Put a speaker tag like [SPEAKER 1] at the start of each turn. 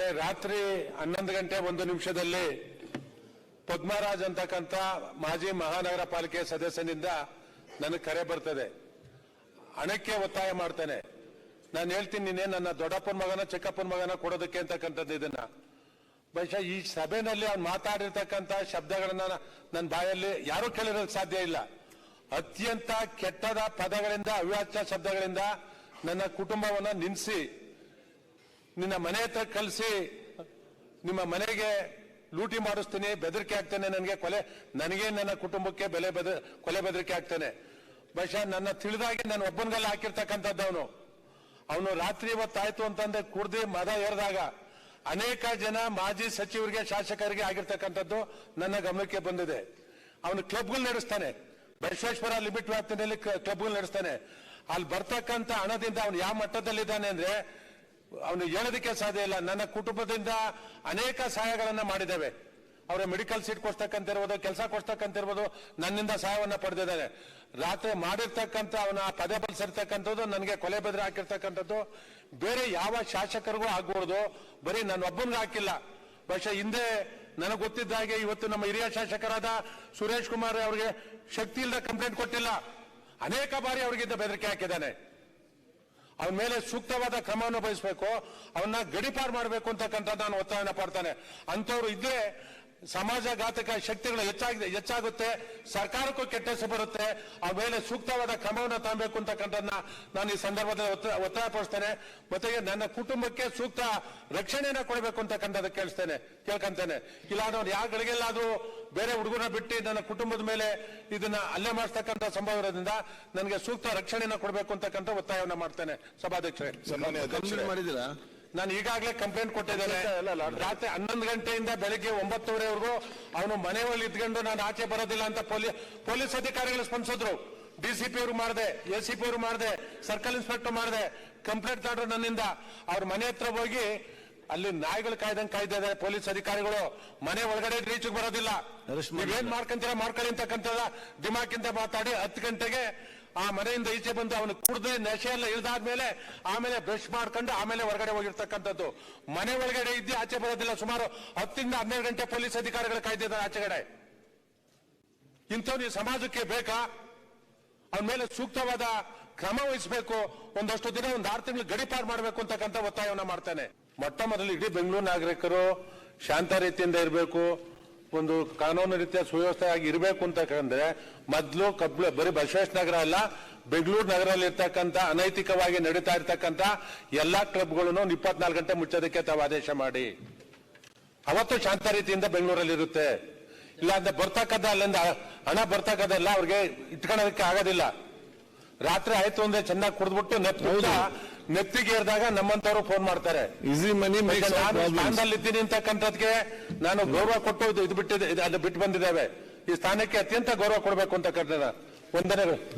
[SPEAKER 1] ರಾತ್ರಿ ಹನ್ನೊಂದು ಗಂಟೆ ಒಂದು ನಿಮಿಷದಲ್ಲಿ ಪದ್ಮರಾಜ್ ಅಂತಕ್ಕಂಥ ಮಾಜಿ ಮಹಾನಗರ ಪಾಲಿಕೆ ಸದಸ್ಯನಿಂದ ನನಗೆ ಕರೆ ಬರ್ತದೆ. ಹಣಕ್ಕೆ ಒತ್ತಾಯ ಮಾಡ್ತೇನೆ. ನಾನು ಹೇಳ್ತೀನಿ ನೀನೆ ನನ್ನ ದೊಡ್ಡಪ್ಪನ ಮಗನ ಚಿಕ್ಕಪ್ಪನ ಮಗನ ಕೊಡೋದಕ್ಕೆ ಅಂತಕ್ಕಂಥದ್ದು ಇದನ್ನ. ಬಹುಶಃ ಈ ಸಭೆಯಲ್ಲಿ ಅವ್ನು ಮಾತಾಡಿರ್ತಕ್ಕಂಥ ಶಬ್ದಗಳನ್ನ ನನ್ನ ಬಾಯಲ್ಲಿ ಯಾರೂ ಕೇಳಿರೋದಕ್ಕೆ ಸಾಧ್ಯ ಇಲ್ಲ. ಅತ್ಯಂತ ಕೆಟ್ಟದ ಪದಗಳಿಂದ ಅವ್ಯಾಚ್ಯ ಶಬ್ದಗಳಿಂದ ನನ್ನ ಕುಟುಂಬವನ್ನ ನಿನ್ಸಿ ನಿನ್ನ ಮನೆ ಹತ್ರ ಕಲಿಸಿ, ನಿಮ್ಮ ಮನೆಗೆ ಲೂಟಿ ಮಾಡಿಸ್ತೀನಿ, ಬೆದರಿಕೆ ಆಗ್ತಾನೆ ನನಗೆ ಕೊಲೆ, ನನಗೆ ನನ್ನ ಕುಟುಂಬಕ್ಕೆ ಬೆಲೆ ಬೆದ, ಕೊಲೆ ಬೆದರಿಕೆ ಆಗ್ತಾನೆ ಬಹುಶಃ ನನ್ನ ತಿಳಿದಾಗಿ ನಾನು ಒಬ್ಬನಿಗೆಲ್ಲ ಹಾಕಿರ್ತಕ್ಕಂಥದ್ದು ಅವನು. ಅವನು ರಾತ್ರಿ ಇವತ್ತಾಯ್ತು ಅಂತಂದ್ರೆ ಕುಡ್ದು ಮದ ಏರಿದಾಗ ಅನೇಕ ಜನ ಮಾಜಿ ಸಚಿವರಿಗೆ, ಶಾಸಕರಿಗೆ ಆಗಿರ್ತಕ್ಕಂಥದ್ದು ನನ್ನ ಗಮನಕ್ಕೆ ಬಂದಿದೆ. ಅವನು ಕ್ಲಬ್ಗಳು ನಡೆಸ್ತಾನೆ. ಬಸವೇಶ್ವರ ಲಿಮಿಟ್ ವ್ಯಾಪ್ತಿನಲ್ಲಿ ಕ್ಲಬ್ಗಳು ನಡೆಸ್ತಾನೆ. ಅಲ್ಲಿ ಬರ್ತಕ್ಕಂಥ ಹಣದಿಂದ ಅವನು ಯಾವ ಮಟ್ಟದಲ್ಲಿದ್ದಾನೆ ಅಂದ್ರೆ ಅವನು ಹೇಳೋದಕ್ಕೆ ಸಾಧ್ಯ ಇಲ್ಲ. ನನ್ನ ಕುಟುಂಬದಿಂದ ಅನೇಕ ಸಹಾಯಗಳನ್ನು ಮಾಡಿದ್ದೇವೆ. ಅವರ ಮೆಡಿಕಲ್ ಸೀಟ್ ಕೊಡ್ತಕ್ಕಂತಿರ್ಬೋದು, ಕೆಲಸ ಕೊಡ್ತಕ್ಕಂತಿರ್ಬೋದು, ನನ್ನಿಂದ ಸಹಾಯವನ್ನ ಪಡೆದಿದ್ದಾರೆ. ರಾತ್ರಿ ಮಾಡಿರ್ತಕ್ಕಂಥ ಅವನ ಪದೇ ಬಲಿಸಿರ್ತಕ್ಕಂಥದ್ದು ನನಗೆ ಕೊಲೆ ಬೆದರಿ ಹಾಕಿರ್ತಕ್ಕಂಥದ್ದು, ಬೇರೆ ಯಾವ ಶಾಸಕರಿಗೂ ಆಗ್ಬಾರ್ದು. ಬರೀ ನನ್ನ ಒಬ್ಬನಿಗೆ ಹಾಕಿಲ್ಲ. ಬಹುಶಃ ಹಿಂದೆ ನನಗೆ ಗೊತ್ತಿದ್ದ ಹಾಗೆ ಇವತ್ತು ನಮ್ಮ ಹಿರಿಯ ಶಾಸಕರಾದ ಸುರೇಶ್ ಕುಮಾರ್ ಅವರಿಗೆ ಶಕ್ತಿ ಇಲ್ಲದ ಕಂಪ್ಲೇಂಟ್ ಕೊಟ್ಟಿಲ್ಲ. ಅನೇಕ ಬಾರಿ ಅವರಿಗಿಂತ ಬೆದರಿಕೆ ಹಾಕಿದ್ದಾನೆ. ಅವನ ಮೇಲೆ ಸೂಕ್ತವಾದ ಕ್ರಮವನ್ನು ವಹಿಸಬೇಕು ಅವನ್ನ ಗಡಿಪಾರು ಮಾಡಬೇಕು ಅಂತಕ್ಕಂಥ ನಾನು ಒತ್ತಾಯನ ಪಡ್ತಾನೆ ಅಂಥವ್ರು ಇದ್ರೆ ಸಮಾಜಘಾತಕ ಶಕ್ತಿಗಳು ಹೆಚ್ಚಾಗಿದೆ ಹೆಚ್ಚಾಗುತ್ತೆ, ಸರ್ಕಾರಕ್ಕೂ ಕೆಟ್ಟಸು ಬರುತ್ತೆ, ಆ ಮೇಲೆ ಸೂಕ್ತವಾದ ಕ್ರಮವನ್ನು ತಗೊಬೇಕು ಅಂತಕ್ಕಂಥದ್ದನ್ನ ನಾನು ಈ ಸಂದರ್ಭದಲ್ಲಿ ಒತ್ತ- ಒತ್ತಾಯ ಪಡಿಸ್ತೇನೆ ಮತ್ತೆ ನನ್ನ ಕುಟುಂಬಕ್ಕೆ ಸೂಕ್ತ ರಕ್ಷಣೆಯನ್ನ ಕೊಡಬೇಕು ಅಂತಕ್ಕಂಥದ್ದು ಕೇಳಿಸ್ತೇನೆ, ಕೇಳ್ಕೊಂತೇನೆ. ಇಲ್ಲ ಅವ್ನು ಯಾವ ಗಳಿಗೆಲ್ಲಾದ್ರೂ ಬೇರೆ ಹುಡುಗನ ಬಿಟ್ಟು ನನ್ನ ಕುಟುಂಬದ ಮೇಲೆ ಇದನ್ನ ಅಲ್ಲೇ ಮಾಡಿಸ್ತಕ್ಕಂಥ ಸಂಭವ ಇರೋದ್ರಿಂದ ನನಗೆ ಸೂಕ್ತ ರಕ್ಷಣೆಯನ್ನು ಕೊಡಬೇಕು ಅಂತಕ್ಕಂಥ ಒತ್ತಾಯವನ್ನ ಮಾಡ್ತೇನೆ ಸಭಾಧ್ಯಕ್ಷರೇ.
[SPEAKER 2] ಸನ್ಮಾನ್ಯ ಅಧ್ಯಕ್ಷರೇ.
[SPEAKER 3] ಕಂಪ್ಲೇಂಟ್
[SPEAKER 1] ನಾನು ಈಗಾಗಲೇ ಕಂಪ್ಲೇಂಟ್ ಕೊಟ್ಟಿದ್ದೇನೆ. ರಾತ್ರಿ ಹನ್ನೊಂದು ಗಂಟೆಯಿಂದ ಬೆಳಿಗ್ಗೆ ಒಂಬತ್ತುವರೆವರೆಗೂ ಅವನು ಮನೆ ಒಳಗೆ ಇದ್ಕೊಂಡು ನಾನು ಆಚೆ ಬರೋದಿಲ್ಲ ಅಂತ ಪೊಲೀಸ್ ಪೊಲೀಸ್ ಅಧಿಕಾರಿಗಳು ಸ್ಪಂದಿಸಿದ್ರು. ಡಿಸಿಪಿ ಅವರು ಮಾಡಿದೆ ಎಸಿಪಿ ಅವರು ಮಾಡಿದೆ ಸರ್ಕಲ್ ಇನ್ಸ್ಪೆಕ್ಟರ್ ಮಾಡಿದೆ ಕಂಪ್ಲೇಂಟ್ ತಗೊಂಡ್ರು ನನ್ನಿಂದ. ಅವ್ರ ಮನೆ ಹತ್ರ ಹೋಗಿ ಅಲ್ಲಿ ನಾಯಿಗಳು ಕಾಯ್ದಂಗೆ ಕಾಯ್ದಿದ್ದಾರೆ ಪೊಲೀಸ್ ಅಧಿಕಾರಿಗಳು. ಮನೆ ಒಳಗಡೆ ರೀಚಿಗೆ ಬರೋದಿಲ್ಲ. ನೀವೇನ್ ಮಾಡ್ಕೊಂತೀರ? ಮಾಡ್ಕೊಳ್ಳಿ ಅಂತಕ್ಕಂಥದ ದಿಮಾಕಿಂದ ಮಾತಾಡಿ ಹತ್ತು ಗಂಟೆಗೆ ಆ ಮನೆಯಿಂದ ಈಚೆ ಬಂದು ಅವನು ಕುಡ್ದು ನಶೆ ಎಲ್ಲ ಇಳಿದಾದ್ಮೇಲೆ ಆಮೇಲೆ ಬ್ರಷ್ ಮಾಡ್ಕೊಂಡು ಆಮೇಲೆ ಹೊರಗಡೆ ಹೋಗಿರ್ತಕ್ಕಂಥದ್ದು. ಮನೆ ಒಳಗಡೆ ಇದ್ದು ಆಚೆ ಬರೋದಿಲ್ಲ. ಸುಮಾರು ಹತ್ತಿಂದ ಹನ್ನೆರಡು ಗಂಟೆ ಪೊಲೀಸ್ ಅಧಿಕಾರಿಗಳು ಕಾಯ್ದಿದ್ದಾರೆ ಆಚೆಗಡೆ ಇಂಥವ್ ನೀವು ಸಮಾಜಕ್ಕೆ ಬೇಕಾ? ಅವನ ಮೇಲೆ ಸೂಕ್ತವಾದ ಕ್ರಮ ವಹಿಸಬೇಕು. ಒಂದಷ್ಟು ದಿನ ಒಂದು ಆರು ತಿಂಗಳು ಗಡಿಪಾರು ಮಾಡಬೇಕು ಅಂತಕ್ಕಂಥ ಒತ್ತಾಯವನ್ನ ಮಾಡ್ತಾನೆ. ಮೊಟ್ಟ ಮೊದಲು ಇಡೀ ಬೆಂಗಳೂರು ನಾಗರಿಕರು ಶಾಂತ ರೀತಿಯಿಂದ ಇರಬೇಕು, ಒಂದು ಕಾನೂನು ರೀತಿಯ ಸುವ್ಯವಸ್ಥೆಯಾಗಿ ಇರಬೇಕು ಅಂತಕ್ಕಂದ್ರೆ ಮೊದಲು ಕಬ್ಲ, ಬರೀ ಬಸವೇಶ್ ನಗರ ಅಲ್ಲ, ಬೆಂಗಳೂರು ನಗರದಲ್ಲಿ ಇರ್ತಕ್ಕಂಥ ಅನೈತಿಕವಾಗಿ ನಡೀತಾ ಇರ್ತಕ್ಕಂಥ ಎಲ್ಲಾ ಕ್ಲಬ್ಗಳನ್ನು ಇಪ್ಪತ್ನಾಲ್ಕು ಗಂಟೆ ಮುಚ್ಚೋದಕ್ಕೆ ತಾವು ಆದೇಶ ಮಾಡಿ. ಅವತ್ತು ಶಾಂತ ರೀತಿಯಿಂದ ಬೆಂಗಳೂರಲ್ಲಿ ಇರುತ್ತೆ. ಇಲ್ಲ ಅಂದ್ರೆ ಬರ್ತಕ್ಕಂಥ ಅಲ್ಲಿಂದ ಹಣ ಬರ್ತಕ್ಕದೆಲ್ಲ ಅವ್ರಿಗೆ ಇಟ್ಕೊಳ್ಳೋದಕ್ಕೆ ಆಗೋದಿಲ್ಲ. ರಾತ್ರಿ ಆಯ್ತು ಅಂದ್ರೆ ಚೆನ್ನಾಗಿ ಕುಡಿದ್ಬಿಟ್ಟು ನೆತ್ತ ನೆತ್ತಿಗೆ ಏರಿದಾಗ ನಮ್ಮಂತವ್ರು ಫೋನ್ ಮಾಡ್ತಾರೆ.
[SPEAKER 3] ಈಸಿ ಮನಿ
[SPEAKER 1] ಈಗ
[SPEAKER 3] ಮೇಕ್ಸ್
[SPEAKER 1] ನಾನು
[SPEAKER 3] ಪ್ರಾಬ್ಲಮ್ಸ್
[SPEAKER 1] ಸ್ಥಾನದಲ್ಲಿ ಇದ್ದೀನಿ ಅಂತಕ್ಕಂಥದ್ಕೆ ನಾನು ಗೌರವ ಕೊಟ್ಟು ಇದು- ಬಿಟ್ಟಿದೆ ಅದು ಬಿಟ್ಟು ಬಂದಿದ್ದೇವೆ. ಈ ಸ್ಥಾನಕ್ಕೆ ಅತ್ಯಂತ ಗೌರವ ಕೊಡಬೇಕು ಅಂತಕ್ಕಂಥ ವಂದನೆಗಳು.